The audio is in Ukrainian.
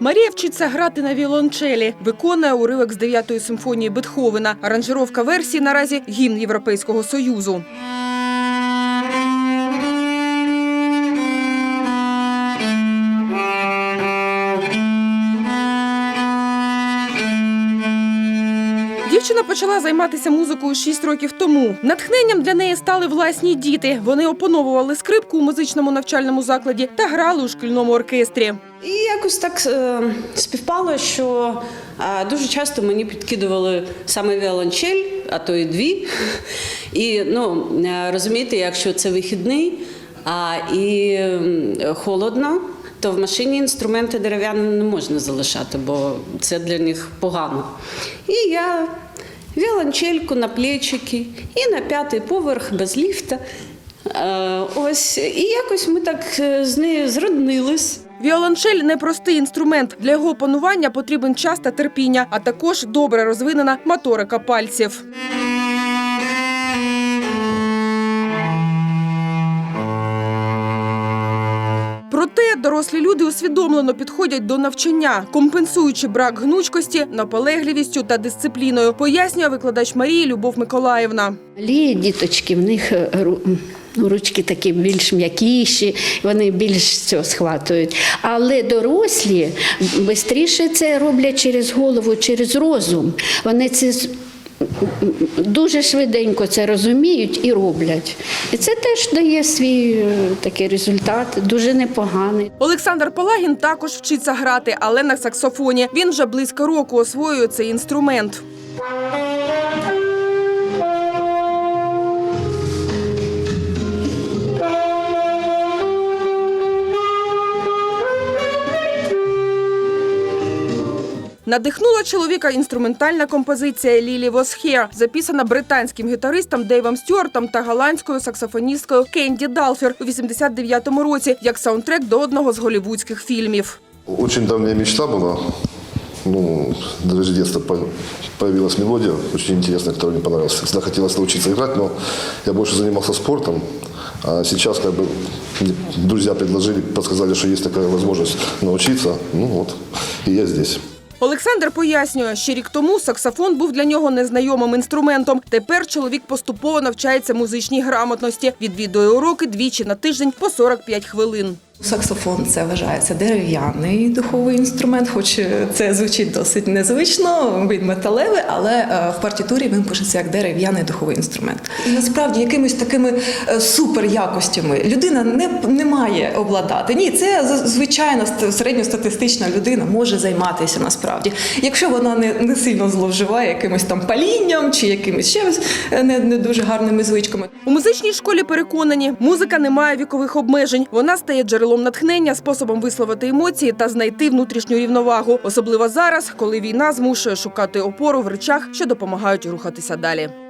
Марія вчиться грати на віолончелі, виконує уривок з 9-ї симфонії Бетховена. Аранжировка версії наразі гімн Європейського союзу. Дівчина почала займатися музикою 6 років тому. Натхненням для неї стали власні діти. Вони опановували скрипку у музичному навчальному закладі та грали у шкільному оркестрі. І якось так е, співпало, що е, дуже часто мені підкидували саме віолончель, а то і дві. І ну, е, розумієте, якщо це вихідний а, і холодно, то в машині інструменти дерев'яні не можна залишати, бо це для них погано. І я віолончельку на плечики і на п'ятий поверх без ліфта. Е, ось, і якось ми так е, з нею зроднились. Віолончель непростий інструмент. Для його опанування потрібен час та терпіння, а також добре розвинена моторика пальців. Проте дорослі люди усвідомлено підходять до навчання, компенсуючи брак гнучкості, наполегливістю та дисципліною, пояснює викладач Марії Любов Миколаївна. Малі діточки, в них е, ну, ручки такі більш м'якіші, вони більш цього схватують. Але дорослі швидше це роблять через голову, через розум. Вони це дуже швиденько це розуміють і роблять. І це теж дає свій е, такий результат, дуже непоганий. Олександр Палагін також вчиться грати, але на саксофоні. Він вже близько року освоює цей інструмент. Надихнула чоловіка інструментальна композиція Лілі Восхер, записана британським гітаристом Дейвом Стюартом та голландською саксофоністкою Кенді Далфер у 89-му році як саундтрек до одного з голівудських фільмів. Очень давняя мечта была. Ну, даже с детства появилась мелодия, очень интересная, которая мне понравилась. Всегда хотелось научиться играть, но я больше занимался спортом. А сейчас как бы друзья предложили, подсказали, что есть такая возможность научиться. Ну вот, и я здесь. Олександр пояснює, що рік тому саксофон був для нього незнайомим інструментом. Тепер чоловік поступово навчається музичній грамотності. Відвідує уроки двічі на тиждень по 45 хвилин. Саксофон це вважається дерев'яний духовий інструмент, хоч це звучить досить незвично, він металевий, але е, в партітурі він пишеться як дерев'яний духовий інструмент. І насправді якимись такими е, супер якостями людина не, не має обладати. Ні, це звичайна середньостатистична людина може займатися насправді. Якщо вона не, не сильно зловживає якимось там палінням чи якимись ще е, не, не дуже гарними звичками. У музичній школі переконані, музика не має вікових обмежень. Вона стає джерелом натхнення, способом висловити емоції та знайти внутрішню рівновагу. Особливо зараз, коли війна змушує шукати опору в речах, що допомагають рухатися далі.